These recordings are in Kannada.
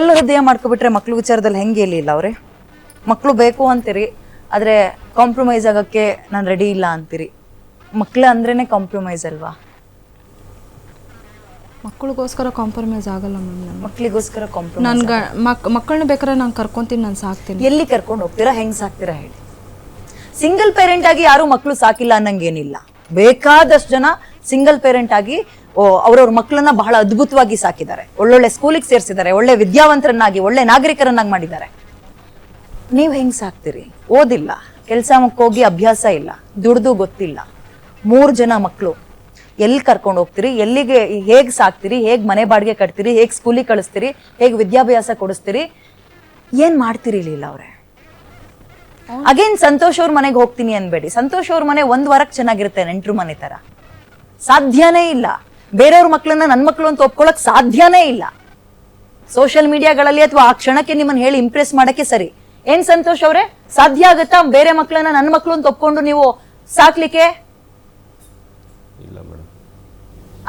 ಕಲ್ಲು ಹೃದಯ ಮಾಡ್ಕೊಬಿಟ್ರೆ ಮಕ್ಳು ವಿಚಾರದಲ್ಲಿ ಹೆಂಗೆ ಇಲ್ಲ ಅವ್ರೆ? ಮಕ್ಕಳು ಬೇಕು ಅಂತೀರಿ ಆದರೆ ಕಾಂಪ್ರಮೈಸ್ ಆಗೋಕ್ಕೆ ನಾನು ರೆಡಿ ಇಲ್ಲ ಅಂತೀರಿ. ಮಕ್ಳು ಅಂದ್ರೇ ಕಾಂಪ್ರಮೈಸ್ ಅಲ್ವಾ? ಮಕ್ಕಳಿಗೋಸ್ಕರ ಕಾಂಪ್ರಮೈಸ್ ಆಗಲ್ಲ ಮ್ಯಾಮ್ ನಾನು ಮಕ್ಳಿಗೋಸ್ಕರ ಕಾಂಪ್ರಮೈಸ್ ನಾನು ಮಕ್ಕಳನ್ನ ಬೇಕಾದ್ರೆ ನಾನು ಕರ್ಕೊಂತೀನಿ ನಾನು ಸಾಕ್ತೀನಿ. ಎಲ್ಲಿ ಕರ್ಕೊಂಡು ಹೋಗ್ತೀರಾ ಹೆಂಗ್ ಸಾಕ್ತೀರಾ ಹೇಳಿ. ಸಿಂಗಲ್ ಪೇರೆಂಟ್ ಆಗಿ ಯಾರು ಮಕ್ಕಳು ಸಾಕಿಲ್ಲ ಅನ್ನಂಗೇನಿಲ್ಲ. ಬೇಕಾದಷ್ಟು ಜನ ಸಿಂಗಲ್ ಪೇರೆಂಟ್ ಆಗಿ ಅವ್ರವ್ರ ಮಕ್ಕಳನ್ನ ಬಹಳ ಅದ್ಭುತವಾಗಿ ಸಾಕಿದ್ದಾರೆ. ಒಳ್ಳೊಳ್ಳೆ ಸ್ಕೂಲಿಗೆ ಸೇರಿಸಿದ್ದಾರೆ ಒಳ್ಳೆ ವಿದ್ಯಾವಂತರನ್ನಾಗಿ ಒಳ್ಳೆ ನಾಗರಿಕರನ್ನಾಗಿ ಮಾಡಿದ್ದಾರೆ. ನೀವು ಹೆಂಗ್ ಸಾಕ್ತೀರಿ? ಓದಿಲ್ಲ. ಕೆಲಸ ಹೋಗಿ ಅಭ್ಯಾಸ ಇಲ್ಲ. ದುಡ್ದು ಗೊತ್ತಿಲ್ಲ. ಮೂರು ಜನ ಮಕ್ಕಳು ಎಲ್ಲಿ ಕರ್ಕೊಂಡು ಹೋಗ್ತೀರಿ? ಎಲ್ಲಿಗೆ ಹೇಗ್ ಸಾಕ್ತೀರಿ? ಹೇಗ್ ಮನೆ ಬಾಡಿಗೆ ಕಟ್ತೀರಿ? ಹೇಗ್ ಸ್ಕೂಲಿಗೆ ಕಳಿಸ್ತೀರಿ? ಹೇಗ್ ವಿದ್ಯಾಭ್ಯಾಸ ಕೊಡಿಸ್ತೀರಿ? ಏನ್ ಮಾಡ್ತೀರಿ ಇಲ್ಲ ಅವ್ರೆ? ಅಗೇನ್ ಸಂತೋಷ್ ಅವ್ರ ಮನೆಗೆ ಹೋಗ್ತೀನಿ ಅನ್ಬೇಡಿ. ಸಂತೋಷ್ ಅವ್ರ ಮನೆ ಒಂದ್ ವಾರಕ್ಕೆ ಚೆನ್ನಾಗಿರುತ್ತೆ ನೆಂಟ್ರು ಮನೆ ತರ. ಸಾಧ್ಯನೇ ಇಲ್ಲ. ಬೇರೆಯವ್ರ ಮಕ್ಕಳನ್ನ ನನ್ನ ಮಕ್ಕಳು ಅಂತ ಒಪ್ಕೊಳಕ್ ಸಾಧ್ಯನೇ ಇಲ್ಲ. ಸೋಷಿಯಲ್ ಮೀಡಿಯಾಗಳಲ್ಲಿ ಅಥವಾ ಆ ಕ್ಷಣಕ್ಕೆ ನಿಮ್ಮನ್ನ ಹೇಳಿ ಇಂಪ್ರೆಸ್ ಮಾಡಕ್ಕೆ ಸರಿ. ಏನ್ ಸಂತೋಷ್ ಅವ್ರೆ? ಸಾಧ್ಯ ಆಗತ್ತಾ? ಬೇರೆ ಮಕ್ಕಳನ್ನ ನನ್ನ ಮಕ್ಕಳು ಅಂತ ಒಪ್ಕೊಂಡು ನೀವು ಸಾಕ್ಲಿಕ್ಕೆ?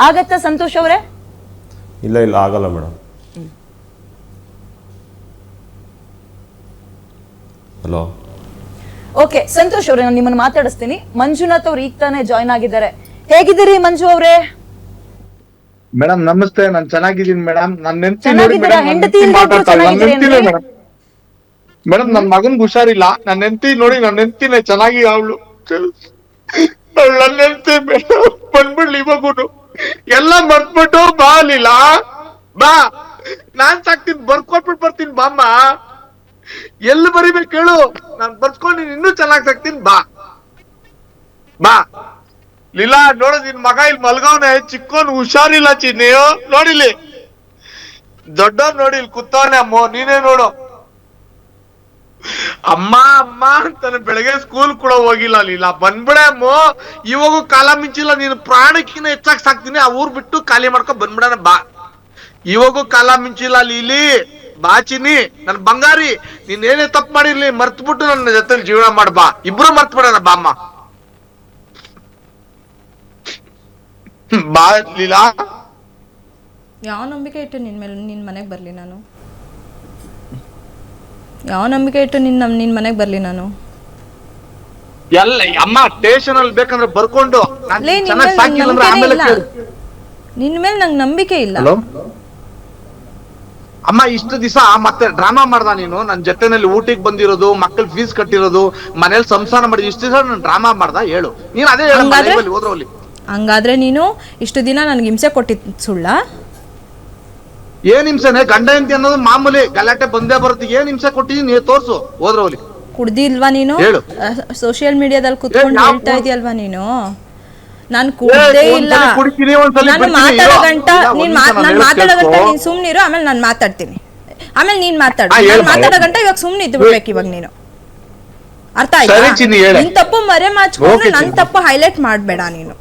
ಆಗತ್ತಾ ಸಂತೋಷ್ ಅವ್ರೆ? ಇಲ್ಲ ಇಲ್ಲ ಆಗಲ್ಲ ಮೇಡಮ್ ಹಲೋ. ಓಕೆ ಸಂತೋಷ್ ಅವ್ರೆ ನಾನು ನಿಮ್ಮನ್ನ ಮಾತಾಡಿಸ್ತೀನಿ. ಮಂಜುನಾಥ್ ಅವ್ರು ಈಗ ತಾನೇ ಜಾಯ್ನ್ ಆಗಿದ್ದಾರೆ. ಹೇಗಿದ್ದೀರಿ ಮಂಜು ಅವರೇ? ಮೇಡಮ್ ನಮಸ್ತೆ. ನಾನ್ ಚೆನ್ನಾಗಿದ್ದೀನಿ ಮೇಡಮ್. ನನ್ನ ನೆನ್ಸಿ? ಮೇಡಮ್ ನನ್ ಮಗನ್ ಹುಷಾರಿಲ್ಲ. ನನ್ನ ನೆನ್ತಿ ನೋಡಿ ನನ್ನ ನೆನ್ತಿನೇ ಚೆನ್ನಾಗಿ ಅವಳು. ನನ್ನ ನೆನ್ತಿ ಬಂದ್ಬಿಡ್ಲಿ ಇವಾಗೂ ಎಲ್ಲ ಮರ್ತ್ಬಿಟ್ಟು ಬಾ ಅಲ್ಲಿಲ್ಲ ಬಾ. ನಾನ್ ಸಾಕ್ತೀನಿ. ಬರ್ಕೊಟ್ಬಿಟ್ಟು ಬರ್ತೀನಿ ಬಾಮ್ಮ. ಎಲ್ಲಿ ಬರಿಬೇಕು ಹೇಳು ನಾನ್ ಬರ್ಸ್ಕೊಂಡು ನೀನ್ ಇನ್ನೂ ಚೆನ್ನಾಗಿ ಸಾಕ್ತೀನಿ. ಬಾ. ಬಾ. ಲೀಲಾ, ನೋಡು, ನಿನ್ ಮಗ ಇಲ್ಲಿ ಮಲ್ಗವ್ನೆ. ಚಿಕ್ಕೋನ್ ಹುಷಾರಿಲ್ಲ ಚಿನ್ನಿಯು ನೋಡಿಲಿ ದೊಡ್ಡವ್ ನೋಡಿ ಇಲ್ಲಿ ಅಮ್ಮ. ನೀನೇ ನೋಡು. ಅಮ್ಮ ಅಮ್ಮ ಅಂತಾನೆ ಬೆಳಗ್ಗೆ ಸ್ಕೂಲ್ ಕೂಡ ಹೋಗಿಲ್ಲ ಲೀಲಾ. ಬಂದ್ಬಿಡೆ, ಅಮ್ಮ. ಇವಾಗೂ ಕಾಲ ಮಿಂಚಿಲ್ಲ. ನೀನು ಪ್ರಾಣಕ್ಕಿಂತ ಹೆಚ್ಚಾಗಿ ಸಾಕ್ತೀನಿ. ಆ ಊರ್ ಬಿಟ್ಟು ಖಾಲಿ ಮಾಡ್ಕೊಂಡ್ ಬಂದ್ಬಿಡಣ, ಬಾ. ಇವಾಗೂ ಕಾಲ ಮಿಂಚಿಲ್ಲ ಲೀಲಿ. ಬಾ ಚಿನ್ನಿ. ನನ್ ಬಂಗಾರಿ, ನೀನ್ ಏನೇ ತಪ್ಪು ಮಾಡಿರ್ಲಿ, ಮರ್ತ್ಬಿಟ್ಟು ನನ್ನ ಜೊತೆ ಜೀವನ ಮಾಡ್ಬಾ ಇಬ್ರು ಮರ್ತ್ ಬಿಡೋಣ ಬಾ, ಅಮ್ಮ ಬಾ ಲೀಲಾ ಯಾವ ನಂಬಿಕೆ ಇಟ್ಟು ನಿನ್ ಮೇಲೆ ನಿನ್ನ ಮನೆಗೆ ಬರಲಿ ನಾನು? ಯಾವ ನಂಬಿಕೆ ಇಟ್ಟು ನಿನ್ನ ನಿನ್ನ ಮನೆಗೆ ಬರಲಿ ನಾನು? ಎಲ್ಲ ಅಮ್ಮ ಸ್ಟೇಷನ್ ಅಲ್ಲಿ ಬೇಕಂದ್ರೆ ಬರ್ಕೊಂಡು ನಿನ್ ಲೇ ನಿನ್ನ ಚೆನ್ನಾಗ್ ಮೇಲೆ ಸಾಕಿಲ್ಲ ನಂಗೆ ಅಂದ್ರೆ ನಂಬಿಕೆನೇ ಆಮೇಲೆ ಇಲ್ಲ. ಕೇಳು. ನಿನ್ನ ಮೇಲೆ ನಂಗೆ ನಂಬಿಕೆ ಇಲ್ಲ. ಹಲೋ? ಅಮ್ಮ ಇಷ್ಟು ದಿವಸ ಮತ್ತೆ ಡ್ರಾಮಾ ಮಾಡ್ದ ನೀನು? ನನ್ ಜೊತೆನಲ್ಲಿ ಊಟಿಗೆ ಬಂದಿರೋದು ಮಕ್ಕಳ ಫೀಸ್ ಕಟ್ಟಿರೋದು ಮನೇಲಿ ಸಂಸಾರ ಮಾಡಿದ ಇಷ್ಟು ದಿವಸ ನಾನು ಡ್ರಾಮಾ ಮಾಡ್ದ? ಹೇಳು. ನೀನ್ ಅದೇ ಹೇಳು ಹಂಗಾದ್ರೆ? ಹೋದ್ರಲ್ಲಿ. ಹಂಗಾದ್ರೆ ನೀನು ಇಷ್ಟು ದಿನ ನನಗೆ ಹಿಂಸೆ ಕೊಟ್ಟಿದ್ದು ಸುಳ್ಳ ಏನ್ ಹಿಂಸೆನೆ ಗಂಡ ಹೆಂಡತಿ ಅನ್ನೋದು ಮಾಮೂಲಿ ಗಲಾಟೆ ಬಂದೇ ಬರುತ್ತೆ ಏನ್ ಹಿಂಸೆ ಕೊಟ್ಟಿದ್ದೀನಿ ನೀ ತೋರ್ಸು ಹೋದ್ರವಲ್ಲಿ ಕುಡ್ದಿಲ್ವಾ ನೀನು ಹೇಳು. ಸೋಷಿಯಲ್ ಮೀಡಿಯಾದಲ್ಲಿ ಕುತ್ಕೊಂಡು ಹೇಳ್ತಾ? ಇದೆಯಲ್ವಾ ನೀನು ನಾನು ಕುಡ್ದೇ ಇಲ್ಲ ಒಂದ್ಸಲಿ ಕುಡಿತೀನಿ, ಒಂದ್ಸಲಿ ನಾನು ಬಿಡ್ತೀನಿ, ಮಾತಾಡೋ. ಗಂಟ ಇಲ್ಲ, ನೀನ್ ಒಂದ್ ಮಾತ್- ನಿಮಿಷ ನಾನ್ ನಾನು ಮಾತಾಡೋ ಗಂಟ ಕೇಳ್ಕೊ. ನೀನ್ ಸುಮ್ನಿರು ಆಮೇಲೆ ನಾನು ಮಾತಾಡ್ತೀನಿ ಆಮೇಲೆ ನೀನ್ ಮಾತಾಡು ಆ, ನಾನ್ ಬಾ, ಮಾತಾಡೋ ಹೇಳ್. ಗಂಟ ಇವಾಗ ಸುಮ್ನೆ ಇದ್ದು ಬಿಡ್ಬೇಕು ಇವಾಗ ನೀನು ಅರ್ಥ ಆಯ್ತಾ ಸರಿ ಚಿನ್ನಿ, ಹೇಳು. ನಿನ್ ತಪ್ಪು ಮರೆ ಮಾಚ್ಕೊಂಡು ಓಕೆ ನನ್ ಚಿನ್ನಿ. ತಪ್ಪು ಹೈಲೈಟ್ ಮಾಡ್ಬೇಡ ನೀನು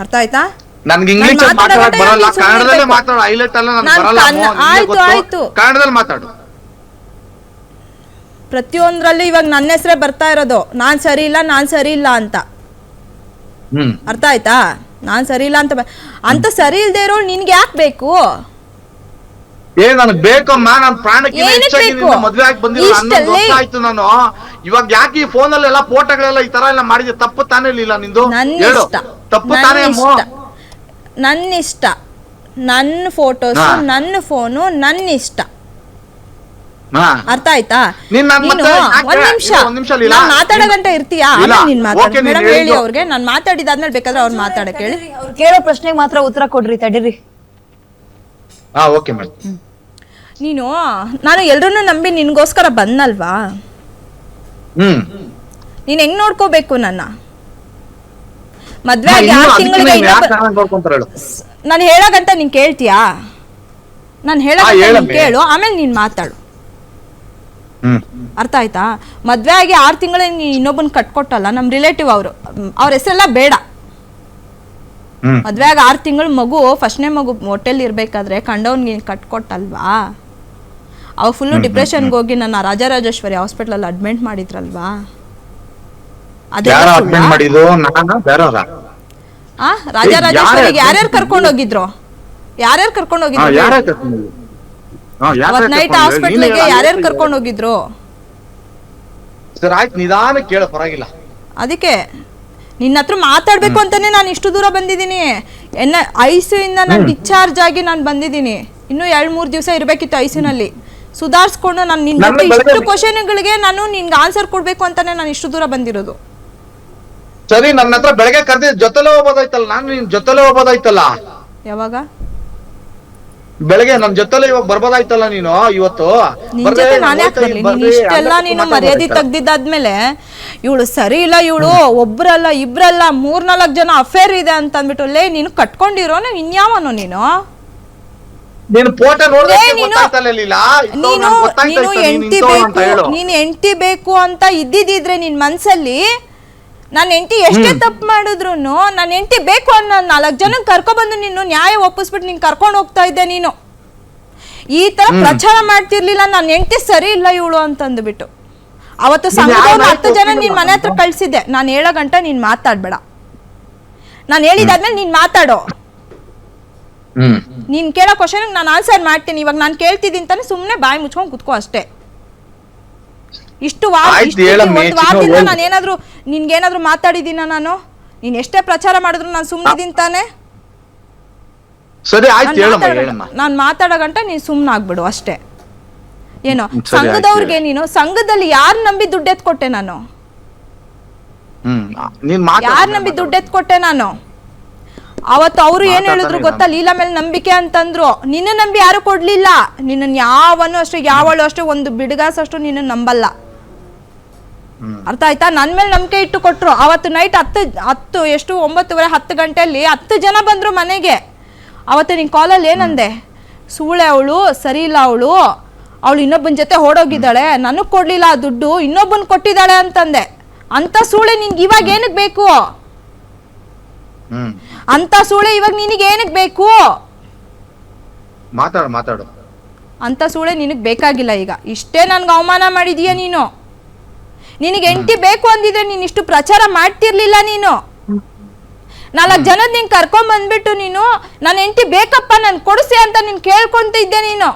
ಅರ್ಥ ಆಯ್ತಾ? ನನ್ಗೆ ಇಂಗ್ಲಿಷ್ ನಾನ್ ಮಾತಾಡಕ್ ಬರಲ್ಲ. ಕನ್ನಡದಲ್ಲೇ ಮಾತಾಡು. ಹೈಲೈಟ್ ಅಲ್ಲ ನನ್ಗೆ ಬರಲ್ಲ ಆಯ್ತು, ಗೊತ್ತು. ಆಯ್ತು. ಕನ್ನಡದಲ್ಲಿ ಮಾತಾಡು. ಪ್ರತಿಯೊಂದ್ರಲ್ಲಿ ಇವಾಗ ನನ್ನ ಹೆಸರೇ ಬರ್ತಾ ಇರೋದು. ನಾನ್ ಸರಿ ಇಲ್ಲ ನಾನ್ ಸರಿ ಇಲ್ಲ ಅಂತ. ಹ್ಮ್. ಅರ್ಥ ಆಯ್ತಾ? ನಾನ್ ಸರಿ ಇಲ್ಲ ಅಂತ ಬ- ಅಂತ ಸರಿ ಇಲ್ದೇ ಇರೋ ನಿನ್ಗೆ ಯಾಕೆ ಬೇಕು? ಏ ನನಗ್ ಬೇಕಮ್ಮ ನಾನ್ ಪ್ರಾಣಕ್ಕೆ ಏನಕ್ ಹೆಚ್ಚಾಗಿ ಬೇಕು? ನಿನ್ನ ಮದ್ವೆ ಆಗಿ ಬಂದಿಲ್ಲ ಹನ್ನೊಂದು ಇಷ್ಟಲ್ಲೇ- ವರ್ಷ ಆಯ್ತು ನಾನು. ಇವಾಗ ಯಾಕೆ ಈ ಫೋನ್ ಎಲ್ಲ ಫೋಟೋಗಳೆಲ್ಲ ಈ ತರ ಎಲ್ಲ ಮಾಡಿದೆ ತಪ್ಪು ತಾನೇ ಇಲ್ಲ ನಿಂದು? ನನ್ನ ಹೇಳು. ಇಷ್ಟ. ತಪ್ಪು ನನ್ನ ತಾನೇ ಅಮ್ಮ? ಇಷ್ಟ ನನ್ನ ಇಷ್ಟ ನನ್ನ ಫೋಟೋಸ್ ಹಾ. ನನ್ನ ಫೋನು ನನ್ನ ಇಷ್ಟ ಹಾ. ಅರ್ಥ ಆಯ್ತಾ? ನೀನ್ ನನ್ ನೀನು ಮತ್ತೆ ಯಾಕೆ- ಒಂದ್ ನಿಮಿಷ. ಇಲ್ಲ, ಒಂದ್ ನಿಮಿಷ ಲೀಲಾ. ನಾನ್ ಮಾತಾಡೋ ಗಂಟ ಇರ್ತೀಯಾ? ಲೀಲಾ, ಆಮೇಲೆ ನೀನ್ ಮಾತಾಡ ನೀನ್ ಮೇಡಮ್ ಹೇಳಿ ಹೇಳಿದ್ದು. ಅವ್ರಿಗೆ ನಾನು ಮಾತಾಡಿದಾದ್ಮೇಲೆ ಬೇಕಾದ್ರೆ ಅವ್ರು ಮಾತಾಡಕ್ ಹೇಳಿ ಅವ್ರು ಕೇಳೋ ಪ್ರಶ್ನೆಗೆ ಮಾತ್ರ ಉತ್ತರ ಕೊಡ್ರಿ ತಡೀರಿ. ಹಾ ಓಕೆ ಮೇಡಮ್ ನೀನು ನಾನು ಎಲ್ರನ್ನೂ ನಂಬಿ ನಿನ್ಗೋಸ್ಕರ ಬಂದಲ್ವಾ? ಹ್ಮ್. ನೀನ್ ಹೆಂಗ್ ನೋಡ್ಕೋಬೇಕು ನನ್ನ? ಮದ್ವೆ ಆಗಿ ಆರು ತಿಂಗಳಿಗೆ ನೀನ್ ಯಾಕ್ ಇನ್ನೊಬ್ಬ ಹೇಳು. ನಾನು ನೀನ್ ಕೇಳ್ತೀಯಾ? ನಾನು ಹೇಳೋಗಂಟ ನೀನ್ ಕೇಳು ಆಮೇಲೆ ನೀನ್ ಮಾತಾಡು. ಅರ್ಥ ಆಯ್ತಾ? ಮದ್ವೆ ಆಗಿ ಆರು ತಿಂಗಳ ನೀ ಇನ್ನೊಬ್ಬನ ಕಟ್ಕೊಟ್ಟಲ್ಲ ನಮ್ ರಿಲೇಟಿವ್ ಅವರು. ಅವ್ರ ಹೆಸರೆಲ್ಲ ಬೇಡ. ಮದ್ವೆ ಆಗಿ ಆರು ತಿಂಗಳು ಮಗು ಫಸ್ಟ್ನೇ ಮಗು ಹೋಟೆಲ್ ಇರ್ಬೇಕಾದ್ರೆ ಕಂಡವ್ನಿಗೆ ಕಟ್ಕೊಟ್ಟಲ್ವಾ? ಅವಾಗ ಫುಲ್ಲು ಡಿಪ್ರೆಷನ್ಗೆ ಹೋಗಿ ನನ್ನ ರಾಜರಾಜೇಶ್ವರಿ ಹಾಸ್ಪಿಟ್ಲಲ್ಲಿ ಅಡ್ಮಿಟ್ ಮಾಡಿದ್ರಲ್ವಾ? ಯಾರ? ಅಡ್ಮಿಟ್ ಮಾಡಿದ್ದು? ನಾನ ಬೇರೆಯವ್ರ ಆ ರಾಜರಾಜೇಶ್ವರಿಗೆ ಯಾರ್ಯಾರು ಕರ್ಕೊಂಡು ಹೋಗಿದ್ರು? ಯಾರ್ಯಾರು ಕರ್ಕೊಂಡು ಹೋಗಿದ್ರು? ನೈಟ್? ಹಾಸ್ಪಿಟ್ಲಿಗೆ ಯಾರ್ಯಾರು ಕರ್ಕೊಂಡು ಹೋಗಿದ್ರು? ಸರ್ ಆಯ್ತು ನಿಧಾನ ಕೇಳ ಪರವಾಗಿಲ್ಲ. ಅದಕ್ಕೆ ನಿನ್ನ ಹತ್ರ ಮಾತಾಡ್ಬೇಕು ಅಂತಾನೆ ನಾನು ಇಷ್ಟು ದೂರ ಬಂದಿದ್ದೀನಿ. ಎನ್ನ ಐಸಿಯಿಂದ ನಾನು ಡಿಸ್ಚಾರ್ಜ್ ಆಗಿ ನಾನು ಬಂದಿದ್ದೀನಿ. ಇನ್ನೂ ಎರಡ್ ಮೂರ್ ದಿವಸ ಇರಬೇಕಿತ್ತು ಐಸಿನಲ್ಲಿ. ಸುಧಾರಿಸ್ಕೊಂಡು ನಾನು ನಿನ್ನ ಇಷ್ಟು ಕ್ವಶನ್ಗಳಿಗೆ ನಾನು ನಿನ್ಗೆ ಆನ್ಸರ್ ಕೊಡ್ಬೇಕು ಅಂತಾನೆ ನಾನು ಇಷ್ಟು ದೂರ ಬಂದಿರೋದು. ಸರಿ ನನ್ನ ಹತ್ರ ಬೆಳಗ್ಗೆ ಕರ್ದಿ ಜೊತೆಲೆ ಹೋಗೋದಾಯ್ತಲ್ಲ ನಾನು ನಿನ್ ಜೊತೆಲೆ ಹೋಗೋದಾಯ್ತಲ್ಲ ಯಾವಾಗ? ಬೆಳಗ್ಗೆ ನನ್ ಜೊತೆಲೆ ಇವಾಗ ಬರ್ಬೋದಾಯ್ತಲ್ಲ ನೀನು ಇವತ್ತು? ನಿನ್ ಜೊತೆ ನಾನ್ ನಾನು ನೀನು ಇಷ್ಟೆಲ್ಲ ನೀನು. ಮರ್ಯಾದೆ ತೆಗ್ದಿದ್ದಾದ್ಮೇಲೆ ಇವಳು ಸರಿ ಇಲ್ಲ ಇವಳು ಒಬ್ರಲ್ಲ ಇಬ್ರಲ್ಲ ಮೂರ್ನಾಲ್ಕು ಜನ ಅಫೇರ್ ಇದೆ ಅಂತ ಅಂದ್ಬಿಟ್ಟು ಲೇ ನೀನು ಕಟ್ಕೊಂಡಿರೋನು ಇನ್ಯಾವನು ನೀನು? ನೀನು ಫೋಟೋ ನೋಡಿದ್ರೆ ಏ, ನೀನು- ಗೊತ್ತಾಯ್ತಲ್ಲ ಲೀಲಾ? ಇಂಥವ್ನು ನೀನು ನನ್ಗ್ ಗೊತ್ತಾಯ್ತಾ ನೀನು ಇತ್ತು, ನೀನ್ ಎಂಟಿ ಇಂಥವ್ನು ಅಂತ ಬೇಕು ಹೇಳು. ನೀನು ಎಂಟಿ ಬೇಕು ಅಂತ ಇದ್ದಿದ್ರೆ ನಿನ್ ಮನ್ಸಲ್ಲಿ ನಾನು ಹೆಂಡತಿ ಎಷ್ಟೇ ತಪ್ಪು ಮಾಡಿದ್ರು ನನ್ನ ಹೆಂಡತಿ ಬೇಕು ಅನ್ನೋ ನಾಲ್ಕು ಜನ ಕರ್ಕೊಬಂದು ನೀನು ನ್ಯಾಯ ಒಪ್ಪಿಸ್ಬಿಟ್ಟು ನೀನು ಕರ್ಕೊಂಡು ಹೋಗ್ತಾ ಇದ್ದೆ ನೀನು. ಈ ತರ ಪ್ರಚಾರ ಮಾಡ್ತಿರ್ಲಿಲ್ಲ ನನ್ನ ಹೆಂಡತಿ ಸರಿ ಇಲ್ಲ ಇವಳು ಅಂತಂದ್ಬಿಟ್ಟು. ಅವತ್ತು ಸಂಘದವ್ರು ಹತ್ತು ಜನ ನಿನ್ ಮನೆ ಹತ್ರ ಕಳ್ಸಿದ್ದೆ. ನಾನು ಹೇಳೋ ಗಂಟ ನೀನ್ ಮಾತಾಡ್ಬೇಡ. ನಾನು ಹೇಳಿದಾದ್ಮೇಲೆ ನೀನ್ ಮಾತಾಡೋ. ನೀನ್ ಕೇಳೋ ಕ್ವಶನ್ ನಾನು ಆನ್ಸರ್ ಮಾಡ್ತೀನಿ. ಇವಾಗ ನಾನು ಕೇಳ್ತಿದ್ದೀನಿ ತಾನೆ ಸುಮ್ಮನೆ ಬಾಯಿ ಮುಚ್ಕೊಂಡು ಕುತ್ಕೋ ಅಷ್ಟೇ. ಇಷ್ಟು ವಾರ ಆಯ್ತು, ಇಷ್ಟು ದಿನ- ಹೇಳಮ್ಮೆ, ಒಂದು ವಾರದಿಂದ ಹೇಳು. ನಾನು ಏನಾದ್ರು ನಿನ್ಗೇನಾದ್ರೂ ಮಾತಾಡಿದ್ದೀನ ನಾನು? ನೀನ್ ಎಷ್ಟೇ ಪ್ರಚಾರ ಮಾಡಿದ್ರು ನಾನು ಸುಮ್ಮನಿದ್ದೀನಿ ತಾನೆ? ಸರಿ ಆಯ್ತು ಹೇಳಮ್ಮ ಹೇಳಮ್ಮ. ನಾನು ಮಾತಾಡೋ ಗಂಟ ನೀನ್ ಸುಮ್ನ ಆಗ್ಬಿಡು ಅಷ್ಟೇ. ಏನೋ ಹ್ಮ್, ಸರಿ, ಸಂಘದವ್ರಿಗೆ. ನೀನು ಸಂಘದಲ್ಲಿ ಯಾರು ನಂಬಿ ದುಡ್ಡು ಎತ್ಕೊಟ್ಟೆ ನಾನು? ಹ್ಮ್ ನೀನ್ ಮಾತಾಡು, ಯಾರು ನಂಬಿ ಮಾತಾಡು. ದುಡ್ಡು ಎತ್ಕೊಟ್ಟೆ ನಾನು? ಅವತ್ತು ಅವರು ಏನ್ ಹೇಳಿದ್ರು ಗೊತ್ತಾ? ಲೀಲಾ ಮೇಲೆ ನಂಬಿಕೆ ಅಂತಂದ್ರು. ನಿನ್ನ ನಂಬಿ ಯಾರು ಕೊಡ್ಲಿಲ್ಲ. ನಿನ್ನ ಯಾವನು ಅಷ್ಟೇ ಯಾವಳು ಅಷ್ಟೇ ಒಂದು ಬಿಡುಗಾಸಷ್ಟು ನಿನ್ನ ನಂಬಲ್ಲ. ಅರ್ಥ ಆಯ್ತಾ? ನನ್ನ ಮೇಲೆ ನಂಬಿಕೆ ಇಟ್ಟು ಕೊಟ್ರು. ಅವತ್ತು ನೈಟ್ ಹತ್ತು ಹತ್ತು ಎಷ್ಟು ಒಂಬತ್ತುವರೆ ಹತ್ತು ಗಂಟೆಯಲ್ಲಿ ಹತ್ತು ಜನ ಬಂದ್ರು ಮನೆಗೆ. ಅವತ್ತು ನಿನ್ ಕಾಲಲ್ಲಿ ಏನಂದೆ? ಸೂಳೆ ಅವಳು ಸರಿ ಇಲ್ಲ ಅವಳು ಅವಳು ಇನ್ನೊಬ್ಬನ ಜೊತೆ ಓಡೋಗಿದ್ದಾಳೆ ನನಗ್ ಕೊಡ್ಲಿಲ್ಲ ಆ ದುಡ್ಡು ಇನ್ನೊಬ್ಬನ್ ಕೊಟ್ಟಿದ್ದಾಳೆ ಅಂತಂದೆ. ಅಂತ ಸೂಳೆ ನಿನ್ಗೆ ಇವಾಗ ಏನಕ್ ಬೇಕು? ಹ್ಮ್. ಅಂತ ಸೂಳೆ ಇವಾಗ ನಿನಗೆ ಏನಕ್ ಬೇಕು? ಮಾತಾಡು ಮಾತಾಡು. ಅಂತ ಸೂಳೆ ನಿನಗೆ ಬೇಕಾಗಿಲ್ಲ ಈಗ. ಇಷ್ಟೇ ನನ್ಗೆ ಅವಮಾನ ಮಾಡಿದೀಯ ನೀನು. ನಿನಗೆ ಎಂಟಿ ಬೇಕು ಅಂದಿದ್ರೆ ನೀನು ಇಷ್ಟು ಪ್ರಚಾರ ಮಾಡ್ತಿರ್ಲಿಲ್ಲ ನೀನು? ನಾಲ್ಕು ಜನದ ನೀನು ಕರ್ಕೊಂಡ್ ಬಂದ್ಬಿಟ್ಟು ನೀನು ನನ್ನ ಎಂಟಿ ಬೇಕಪ್ಪ ನಾನು ಕೊಡಿಸಿ ಅಂತ ನೀನು ಕೇಳ್ಕೊಂತ ಇದ್ದೆ ನೀನು.